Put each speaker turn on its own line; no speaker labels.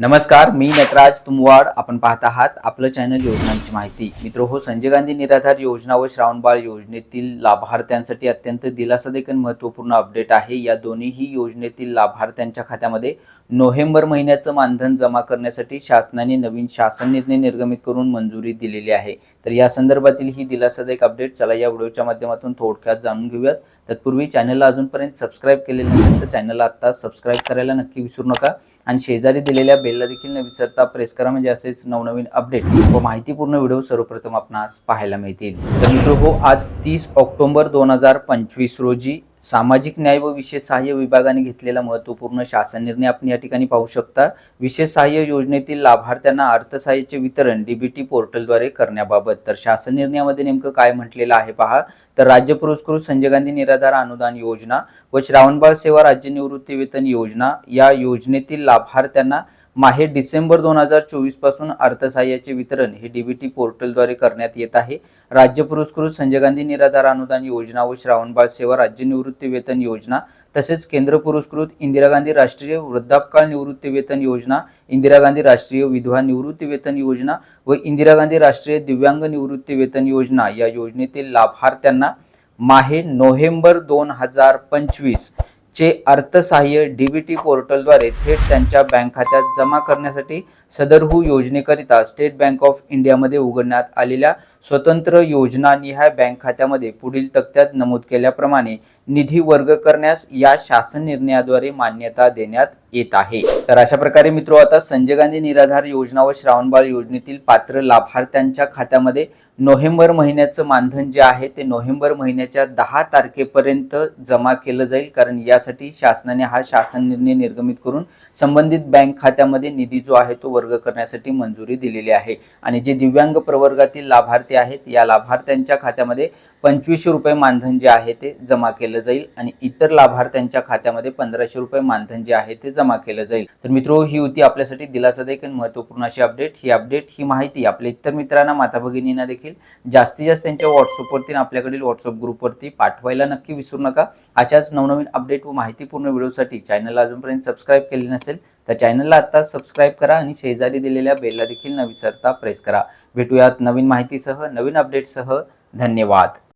नमस्कार मी नटराज तुमवाड आपण पाहत आहात आपलं चॅनल योजनांची माहिती मित्र हो संजय गांधी निराधार योजना व श्रावणबाळ योजनेतील लाभार्थ्यांसाठी अत्यंत देखील महत्त्वपूर्ण अपडेट आहे या दोन्हीही योजनेतील लाभार्थ्यांच्या खात्यामध्ये नोव्हेंबर महिन्याचं मानधन जमा करण्यासाठी शासनाने नवीन शासन निर्णय निर्गमित करून मंजुरी दिलेली आहे तर या संदर्भातील ही दिलासादायक अपडेट चला या व्हिडिओच्या माध्यमातून थोडक्यात जाणून घेऊयात तत्पूर्वी चॅनलला अजूनपर्यंत सबस्क्राईब केलेलं नसेल तर चॅनलला आत्ता सबस्क्राईब करायला नक्की विसरू नका आणि शेजारी दिलेल्या बेलला देखील न विसरता प्रेस करा म्हणजे असेच नवनवीन अपडेट व माहितीपूर्ण व्हिडिओ सर्वप्रथम आपणास पाहायला मिळतील तर मित्र हो आज तीस ऑक्टोबर दोन हजार पंचवीस रोजी सामाजिक न्याय व विशेष सहाय्य विभागाने घेतलेला महत्त्वपूर्ण शासन निर्णय आपण या ठिकाणी पाहू शकता विशेष सहाय्य योजनेतील लाभार्थ्यांना अर्थसहाय्याचे वितरण डीबीटी पोर्टलद्वारे करण्याबाबत तर शासन निर्णयामध्ये नेमकं काय म्हटलेलं आहे पहा तर राज्य पुरस्कृत संजय गांधी निराधार अनुदान योजना व श्रावणबाळ सेवा राज्य निवृत्ती वेतन योजना या योजनेतील लाभार्थ्यांना माहे डिसेंबर दोन हजार चोवीस पासून अर्थसहाय्याचे वितरण हे डीबीटी पोर्टलद्वारे करण्यात येत आहे राज्य पुरस्कृत संजय गांधी निराधार अनुदान योजना व श्रावणबाळ सेवा राज्य निवृत्ती वेतन योजना तसेच केंद्र पुरस्कृत इंदिरा गांधी राष्ट्रीय वृद्धापकाळ निवृत्ती वेतन योजना इंदिरा गांधी राष्ट्रीय विधवा निवृत्ती वेतन योजना व इंदिरा गांधी राष्ट्रीय दिव्यांग निवृत्ती वेतन योजना या योजनेतील लाभार्थ्यांना माहे नोव्हेंबर दोन हजार पंचवीस चे अर्थसहाय्य टी पोर्टलद्वारे थेट त्यांच्या बँक खात्यात जमा करण्यासाठी सदरहू योजनेकरिता स्टेट बँक ऑफ इंडियामध्ये उघडण्यात आलेल्या स्वतंत्र योजना योजनानिहाय बँक खात्यामध्ये पुढील तक्त्यात नमूद केल्याप्रमाणे निधी वर्ग करण्यास या शासन निर्णयाद्वारे मान्यता देण्यात येत आहे तर अशा प्रकारे मित्रो आता संजय गांधी निराधार योजना व श्रावणबाळ योजनेतील पात्र लाभार्थ्यांच्या खात्यामध्ये नोव्हेंबर महिन्याचं मानधन जे आहे ते नोव्हेंबर महिन्याच्या दहा तारखेपर्यंत जमा केलं जाईल कारण यासाठी शासनाने हा शासन निर्णय निर्गमित करून संबंधित बँक खात्यामध्ये निधी जो आहे तो वर्ग करण्यासाठी मंजुरी दिलेली आहे आणि जे दिव्यांग प्रवर्गातील लाभार्थी आहेत या लाभार्थ्यांच्या खात्यामध्ये पंचवीसशे रुपये मानधन जे आहे ते जमा केलं जाईल आणि इतर लाभार्थ्यांच्या खात्यामध्ये पंधराशे रुपये मानधन जे आहे ते जमा केलं जाईल तर मित्रो ही होती आपल्यासाठी दिलासादायक आणि महत्त्वपूर्ण अशी अपडेट ही अपडेट ही माहिती आपल्या इतर मित्रांना माता भगिनींना देखील जास्तीत जास्त त्यांच्या व्हॉट्सअपवरती आपल्याकडील व्हॉट्सअप ग्रुपवरती पाठवायला नक्की विसरू नका अशाच नवनवीन अपडेट व माहितीपूर्ण व्हिडिओसाठी चॅनलला अजूनपर्यंत सबस्क्राईब केले नसेल तर चॅनलला आत्ताच सबस्क्राईब करा आणि शेजारी दिलेल्या बेलला देखील न विसरता प्रेस करा भेटूयात नवीन माहितीसह नवीन अपडेटसह धन्यवाद